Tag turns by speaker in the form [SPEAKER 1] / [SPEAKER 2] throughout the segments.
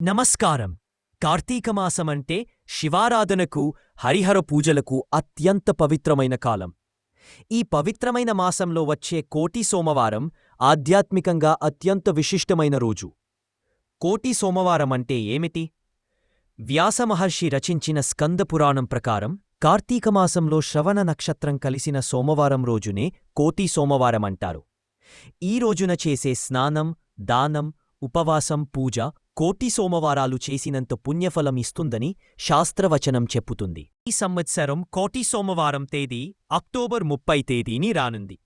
[SPEAKER 1] నమస్కారం. కార్తీకమాసమంటే శివారాధనకు హరిహర పూజలకు అత్యంత పవిత్రమైన కాలం. ఈ పవిత్రమైన మాసంలో వచ్చే కోటి సోమవారం ఆధ్యాత్మికంగా అత్యంత విశిష్టమైన రోజు. కోటి సోమవారం అంటే ఏమిటి వ్యాసమహర్షి రచించిన స్కంద పురాణం ప్రకారం కార్తీకమాసంలో శ్రవణ నక్షత్రం కలిసిన సోమవారం రోజునే కోటి సోమవారమంటారు. ఈ రోజున చేసే స్నానం దానం ఉపవాసం పూజ కోటి సోమవారాలు చేసినంత పుణ్యఫలం ఇస్తుందని శాస్త్రవచనం చెప్పుతుంది. ఈ సంవత్సరం కోటి సోమవారం తేదీ అక్టోబర్ ముప్పై తేదీని రానుంది.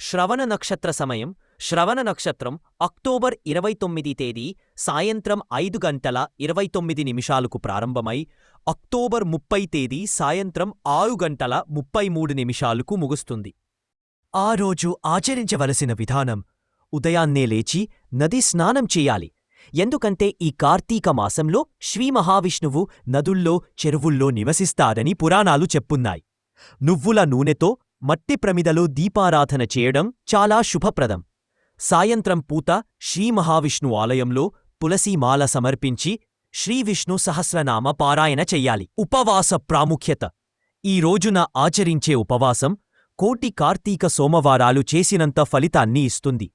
[SPEAKER 1] శ్రవణ నక్షత్ర సమయం శ్రవణ నక్షత్రం అక్టోబర్ ఇరవై తొమ్మిది తేదీ సాయంత్రం ఐదు గంటల ఇరవై తొమ్మిది నిమిషాలకు ప్రారంభమై అక్టోబర్ ముప్పై తేదీ సాయంత్రం ఆరు గంటల ముప్పై మూడు నిమిషాలకు ముగుస్తుంది. ఆ రోజు ఆచరించవలసిన విధానం ఉదయాన్నే లేచి నది స్నానం చేయాలి. ఎందుకంటే ఈ కార్తీక మాసంలో శ్రీ మహావిష్ణువు నదుల్లో చెరువుల్లో నివసిస్తాడని పురాణాలు చెప్పున్నాయి. నువ్వుల నూనెతో మట్టి ప్రమిదలో దీపారాధన చేయడం చాలా శుభప్రదం. సాయంత్రం పూత శ్రీ మహావిష్ణు ఆలయంలో తులసీమాల సమర్పించి శ్రీవిష్ణు సహస్రనామ పారాయణ చెయ్యాలి. ఉపవాస ప్రాముఖ్యత. ఈ రోజున ఆచరించే ఉపవాసం కోటి కార్తీక సోమవారాలు చేసినంత ఫలితాన్ని ఇస్తుంది.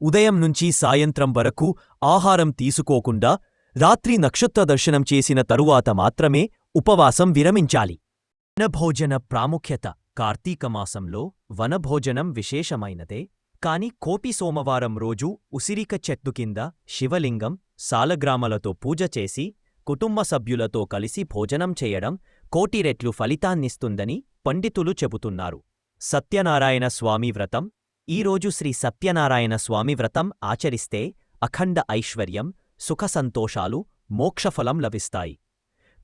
[SPEAKER 1] ఉదయం నుంచి సాయంత్రం వరకు ఆహారం తీసుకోకుండా రాత్రి నక్షత్ర దర్శనం చేసిన తరువాత మాత్రమే ఉపవాసం విరమించాలి. వనభోజన ప్రాముఖ్యత. కార్తీక మాసంలో వనభోజనం విశేషమైనదే. కాని కోపి సోమవారం రోజు ఉసిరిక చెట్టు కింద శివలింగం సాలగ్రామలతో పూజ చేసి కుటుంబ సభ్యులతో కలిసి భోజనం చేయడం కోటి రెట్లు ఫలితాన్నిస్తుందని పండితులు చెబుతున్నారు. సత్యనారాయణ స్వామి వ్రతం ఈరోజు శ్రీ సత్యనారాయణ స్వామి వ్రతం ఆచరిస్తే అఖండ ఐశ్వర్యం సుఖ సంతోషాలు మోక్షఫలం లభిస్తాయి.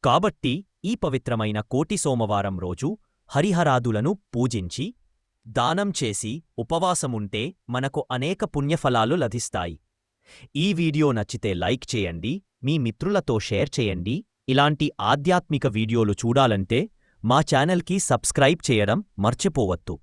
[SPEAKER 1] కాబట్టి ఈ పవిత్రమైన కోటి సోమవారం రోజు హరిహరాదులను పూజించి దానం చేసి ఉపవాసముంటే మనకు అనేక పుణ్యఫలాలు లభిస్తాయి. ఈ వీడియో నచ్చితే లైక్ చేయండి మీ మిత్రులతో షేర్ చేయండి. ఇలాంటి ఆధ్యాత్మిక వీడియోలు చూడాలంటే మా ఛానల్కి సబ్స్క్రైబ్ చేయడం మర్చిపోవద్దు.